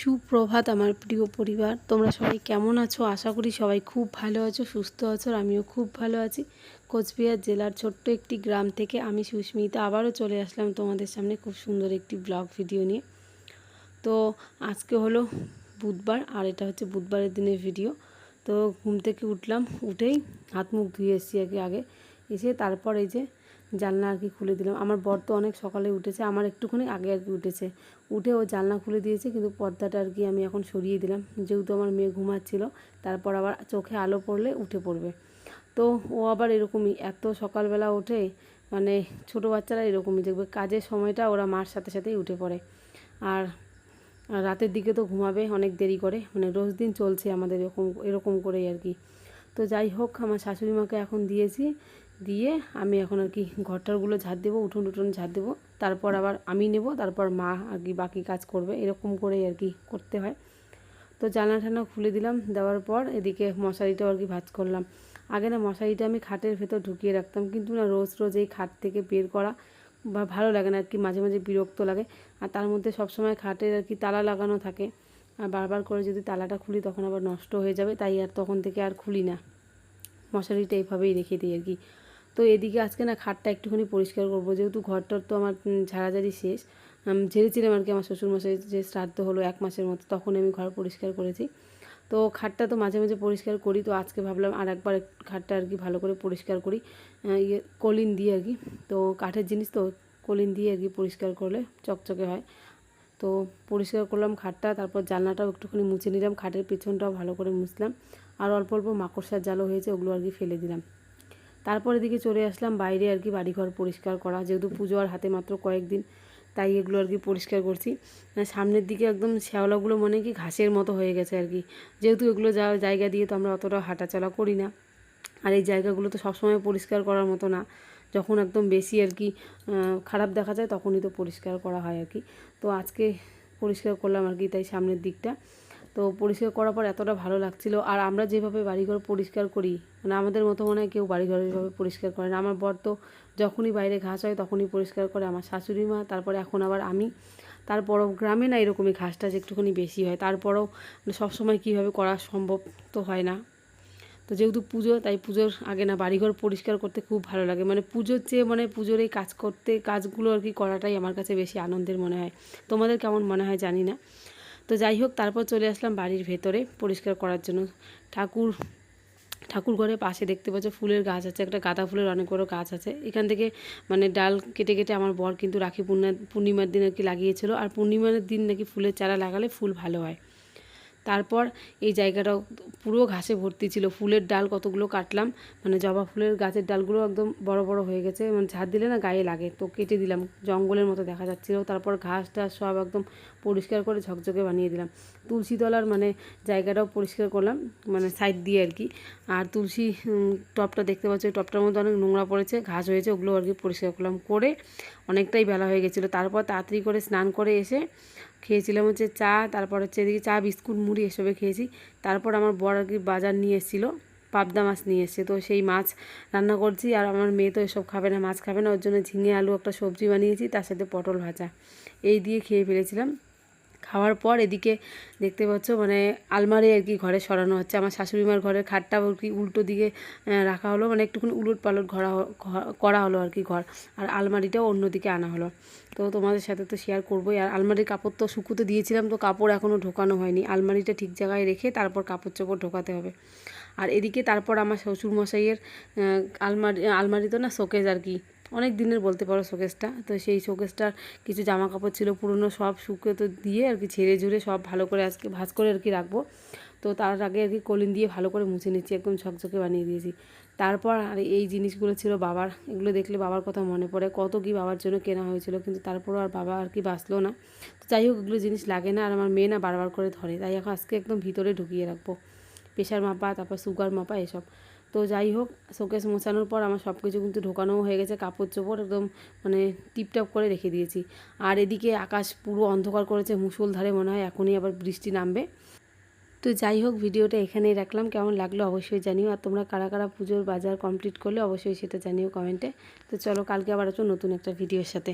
সুপ্রভাত আমার প্রিয় পরিবার। তোমরা সবাই কেমন আছো? আশা করি সবাই খুব ভালো আছো, সুস্থ আছো আমিও খুব ভালো আছি। কোচবিহার জেলার ছোট্ট একটি গ্রাম থেকে আমি সুস্মিতা আবারও চলে আসলাম তোমাদের সামনে খুব সুন্দর একটি ব্লগ ভিডিও নিয়ে। তো আজকে হলো বুধবার, আর এটা হচ্ছে বুধবারের দিনের ভিডিও। তো ঘুম থেকে উঠলাম, উঠেই হাত মুখ ধুয়ে এসেছি আগে আগে। এসে তারপর এই যে জানলা আর কি খুলে দিলাম। আমার বর তো অনেক সকালে উঠেছে, আমার একটুখানি আগে আর কি উঠেছে। উঠে ও জানলা খুলে দিয়েছে, কিন্তু পর্দাটা আর কি আমি এখন সরিয়ে দিলাম। যেহেতু আমার মেয়ে ঘুমাচ্ছিল, তারপর আবার চোখে আলো পড়লে উঠে পড়বে। তো ও আবার এরকমই, এত সকালবেলা ওঠে মানে ছোটো বাচ্চারা এরকমই দেখবে, কাজের সময়টা ওরা মার সাথে সাথেই উঠে পড়ে। আর রাতের দিকে তো ঘুমাবে, অনেক দেরি করে মানে রোজ দিন চলছে আমাদের এরকম এরকম করেই আর কি। তো যাই হোক, আমার শাশুড়ি মাকে এখন দিয়েছি দিয়ে আমি এখন আর কি ঘরটারগুলো ঝাড় দেবো, উঠোন উঠোন ঝাড় দেবো। তারপর আবার আমি নেব, তারপর মা আর কি বাকি কাজ করবে। এরকম করেই আর কি করতে হয়। তো জানলা ঠান্না খুলে দিলাম, দেওয়ার পর এদিকে মশারিটাও আর কি ভাজ করলাম। আগে না মশারিটা আমি খাটের ভেতর ঢুকিয়ে রাখতাম, কিন্তু না রোজ রোজ এই খাট থেকে বের করা বা ভালো লাগে না আর কি, মাঝে মাঝে বিরক্ত লাগে। আর তার মধ্যে সবসময় খাটের আর কি তালা লাগানো থাকে। আর বারবার করে যদি তালাটা খুলি তখন আবার নষ্ট হয়ে যাবে, তাই আর তখন থেকে আর খুলি না। মশারিটা এইভাবেই রেখে দিই আর কি। তো এদিকে আজকে না খাটটা একটুখানি পরিষ্কার করব। যেহেতু ঘরটার তো আমার ঝাড়াঝাড়ি শেষ ঝেড়েছিলাম আর কি আমার শ্বশুরমশাই যে শ্রাদ্ধ হলো এক মাসের মতো তখন আমি ঘর পরিষ্কার করেছি। তো খাটটা তো মাঝে মাঝে পরিষ্কার করি, তো আজকে ভাবলাম আর একবার খাটটা আর কি ভালো করে পরিষ্কার করি ইয়ে কলিন দিয়ে আর কি। তো কাঠের জিনিস তো কলিন দিয়ে আর কি পরিষ্কার করলে চকচকে হয়। তো পরিষ্কার করলাম খাটটা, তারপর জানলাটাও একটুখানি মুছে নিলাম, খাটের পেছনটাও ভালো করে মুছলাম। আর অল্প অল্প মাকড়সার জালও হয়েছে, ওগুলো আর কি ফেলে দিলাম। তারপর এদিকে চলে আসলাম, বাইরে আর কি বাড়িঘর পরিষ্কার করা। যেহেতু পুজো আর হাতে মাত্র কয়েকদিন, তাই এগুলো আর কি পরিষ্কার করছি। মানে সামনের দিকে একদম শ্যাওলাগুলো মনে কি ঘাসের মতো হয়ে গেছে আর কি। যেহেতু এগুলো যা জায়গা দিয়ে তো আমরা অতটা হাঁটাচলা করি না। আর এই জায়গাগুলো তো সবসময় পরিষ্কার করার মতো না। যখন একদম বেশি আর কি খারাপ দেখা যায়, তখনই তো পরিষ্কার করা হয় আর কি। তো আজকে পরিষ্কার করলাম আর কি, তাই সামনের দিকটা। তো পরিষ্কার করার পর এতটা ভালো লাগছিল। আর আমরা যেভাবে বাড়িঘর পরিষ্কার করি মানে আমাদের মতো মনে হয় কেউ বাড়িঘর এভাবে পরিষ্কার করে না। আমার বর তো যখনই বাইরে ঘাস হয় তখনই পরিষ্কার করে, আমার শাশুড়ি মা, তারপরে এখন আবার আমি। তারপরও গ্রামে না এরকমই ঘাস টাস একটুখানি বেশি হয়। তারপরেও সবসময় কীভাবে করা সম্ভব তো হয় না। তো যেহেতু পুজো, তাই পুজোর আগে না বাড়িঘর পরিষ্কার করতে খুব ভালো লাগে। মানে পুজোর চেয়ে মানে পুজোর এই কাজ করতে, কাজগুলো আর কি করাটাই আমার কাছে বেশি আনন্দের মনে হয়। তোমাদের কেমন মনে হয় জানি না। তো যাই হোক, তারপর চলে আসলাম বাড়ির ভেতরে পরিষ্কার করার জন্য। ঠাকুর ঠাকুর ঘরের পাশে দেখতে পাচ্ছ ফুলের গাছ আছে, একটা গাঁদা ফুলের অনেক বড় গাছ আছে। এখান থেকে মানে ডাল কেটে কেটে আমার বর কিন্তু রাখি পূর্ণা পূর্ণিমার দিন আর কি লাগিয়েছিল। আর পূর্ণিমার দিন নাকি ফুলের চারা লাগালে ফুল ভালো হয়। তারপর এই জায়গাটাও পুরো ঘাসে ভর্তি ছিল। ফুলের ডাল কতগুলো কাটলাম মানে জবা ফুলের গাছের ডালগুলো একদম বড় বড় হয়ে গেছে। মানে ঝাড় দিলে না গায়ে লাগে, তো কেটে দিলাম, জঙ্গলের মতো দেখা যাচ্ছিল। তারপর ঘাস টাস সব একদম পরিষ্কার করে ঝকঝকে বানিয়ে দিলাম। তুলসী তলার মানে জায়গাটাও পরিষ্কার করলাম মানে সাইড দিয়ে আর কি। আর তুলসী টপটা দেখতে পাচ্ছি ওই টপটার মধ্যে অনেক নোংরা পড়েছে, ঘাস হয়েছে ওগুলো আর কি পরিষ্কার করলাম। করে অনেকটাই বেলা হয়ে গেছিল। তারপর তাড়াতাড়ি করে স্নান করে এসে খেয়েছিলাম হচ্ছে চা, তারপর হচ্ছে এদিকে চা, বিস্কুট, মুড়ি এসবে খেয়েছি। তারপর আমার বড় আর কি বাজার নিয়ে এসেছিল, পাবদা মাছ নিয়ে এসছে। তো সেই মাছ রান্না করছি আর আমার মেয়ে তো এসব খাবে না, মাছ খাবে না। ওর জন্য ঝিঙে, আলু একটা সবজি বানিয়েছি, তার সাথে পটল ভাজা। এই দিয়ে খেয়ে ফেলেছিলাম। খাওয়ার পর এদিকে দেখতে পাচ্ছ মানে আলমারি আর কি ঘরে সরানো হচ্ছে। আমার শাশুড়িমার ঘরের খাটটা আর কি উল্টো দিকে রাখা হলো। মানে একটুখানি উলট পালট ঘরা করা হলো আর কি ঘর। আর আলমারিটাও অন্যদিকে আনা হলো। তো তোমাদের সাথে তো শেয়ার করবোই। আর আলমারির কাপড় তো শুকুতে দিয়েছিলাম, তো কাপড় এখনও ঢোকানো হয়নি। আলমারিটা ঠিক জায়গায় রেখে তারপর কাপড় চোপড় ঢোকাতে হবে। আর এদিকে তারপর আমার শ্বশুরমশাইয়ের আলমারি আলমারি তো না শোকেজ আর কি অনেক দিনের বলতে পারো শোকেসটা। তো সেই শোকেসটার কিছু জামা কাপড় ছিল, পুরনো সব শুকে তো দিয়ে আর কি ছেড়ে ঝুড়ে সব ভালো করে আজকে ভাজ করে আর কি রাখব। তো তার আগে আর কি কলিন দিয়ে ভালো করে মুছে নিচ্ছি, একদম ঝকঝকে বানিয়ে দিয়েছি। তারপর আর এই জিনিসগুলো ছিল বাবার, এগুলো দেখলে বাবার কথা মনে পড়ে, কত কি বাবার জন্য কেনা হয়েছিল, কিন্তু তারপরও আর বাবা আর কি বাঁচলো না। তো যাই হোক, এগুলো জিনিস লাগে না আর আমার মেয়ে না বারবার করে ধরে, তাই এখন আজকে একদম ভিতরে ঢুকিয়ে রাখব। প্রেশার মাপা, তারপর সুগার মাপা, এসব। তো যাই হোক, শোকেস মোছানোর পর আমার সব কিছু কিন্তু ঢোকানোও হয়ে গেছে, কাপড় চোপড় একদম মানে টিপটাপ করে রেখে দিয়েছি। আর এদিকে আকাশ পুরো অন্ধকার করেছে মুসলধারে মনে হয় এখনই আবার বৃষ্টি নামবে। তো যাই হোক, ভিডিওটা এখানেই রাখলাম, কেমন লাগল অবশ্যই জানিও, আর তোমরা কারা কারা পুজোর বাজার কমপ্লিট করলে অবশ্যই সেটা জানিও কমেন্টে। তো চলো, কালকে আবার নতুন একটা ভিডিওর সাথে।